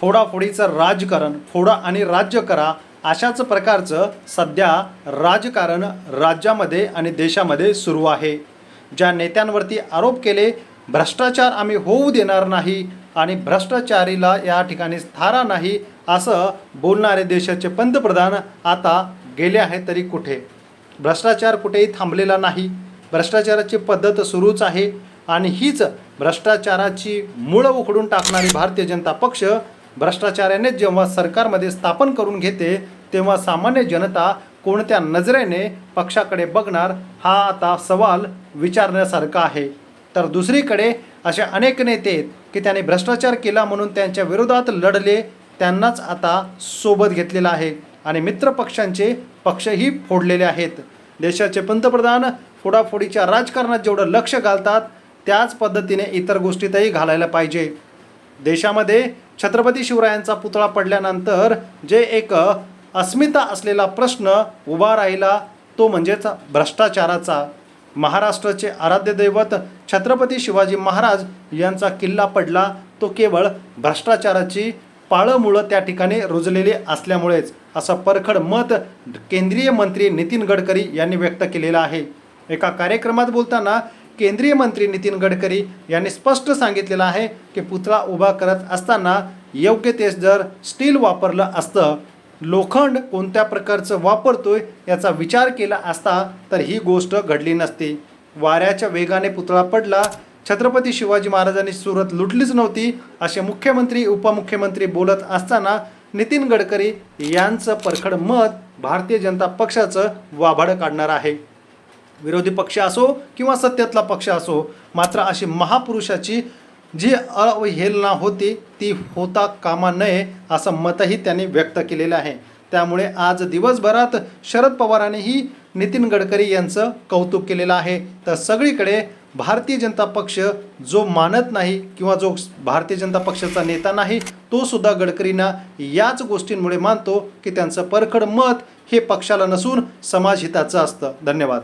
फोडाफोडीचं राजकारण फोडा आणि राज्य करा अशाच प्रकारचं सध्या राजकारण राज्यामध्ये आणि देशामध्ये सुरू आहे. ज्या नेत्यांवरती आरोप केले भ्रष्टाचार आम्ही होऊ देणार नाही आणि भ्रष्टाचारीला या ठिकाणी थारा नाही असं बोलणारे देशाचे पंतप्रधान आता गेले आहे तरी कुठे? भ्रष्टाचार कुठेही थांबलेला नाही. भ्रष्टाचाराची पद्धत सुरूच आहे आणि हीच भ्रष्टाचाराची मुळं उखडून टाकणारी भारतीय जनता पक्ष भ्रष्टाचाराने जेव्हा सरकारमध्ये स्थापन करून घेते तेव्हा सामान्य जनता कोणत्या नजरेने पक्षाकडे बघणार हा आता सवाल विचारण्यासारखा आहे. तर दुसरीकडे असे अनेक नेते आहेत की त्यांनी भ्रष्टाचार केला म्हणून त्यांच्या विरोधात लढले त्यांनाच आता सोबत घेतलेला आहे. आणि मित्र पक्षांचे पक्षही फोडलेले आहेत. देशाचे पंतप्रधान फोडाफोडीच्या राजकारणात जेवढं लक्ष घालतात त्याच पद्धतीने इतर गोष्टीतही घालायला पाहिजे. देशामध्ये छत्रपती शिवरायांचा पुतळा पडल्यानंतर जे एक अस्मिता असलेला प्रश्न उभा राहिला तो म्हणजेच भ्रष्टाचाराचा. महाराष्ट्राचे आराध्य दैवत छत्रपती शिवाजी महाराज यांचा किल्ला पडला तो केवळ भ्रष्टाचाराची पाळंमुळं त्या ठिकाणी रुजलेली असल्यामुळेच असं परखड मत केंद्रीय मंत्री नितीन गडकरी यांनी व्यक्त केलेलं आहे. एका कार्यक्रमात बोलताना केंद्रीय मंत्री नितीन गडकरी यांनी स्पष्ट सांगितलेलं आहे की पुतळा उभा करत असताना योग्य तेच जर स्टील वापरलं असतं. लोखंड कोणत्या प्रकारचं वापरतोय याचा विचार केला असता तर ही गोष्ट घडली नसती. वाऱ्याच्या वेगाने पुतळा पडला. छत्रपती शिवाजी महाराजांनी सुरत लुटलीच नव्हती असे मुख्यमंत्री उपमुख्यमंत्री बोलत असताना नितीन गडकरी यांचं परखड मत भारतीय जनता पक्षाचं वाभाडं काढणार आहे. विरोधी पक्ष असो किंवा सत्तेतला पक्ष असो मात्र अशी महापुरुषाची जी अवहेलना होती ती होता कामा नये असं मतही त्यांनी व्यक्त केलेलं आहे. त्यामुळे आज दिवसभरात शरद पवारांनीही नितीन गडकरी यांचं कौतुक केलेलं आहे. तर सगळीकडे भारतीय जनता पक्ष जो मानत नाही किंवा जो भारतीय जनता पक्षाचा नेता नाही तो सुद्धा गडकरींना याच गोष्टींमुळे मानतो की त्यांचं परखड मत हे पक्षाला नसून समाजहिताचं असतं. धन्यवाद.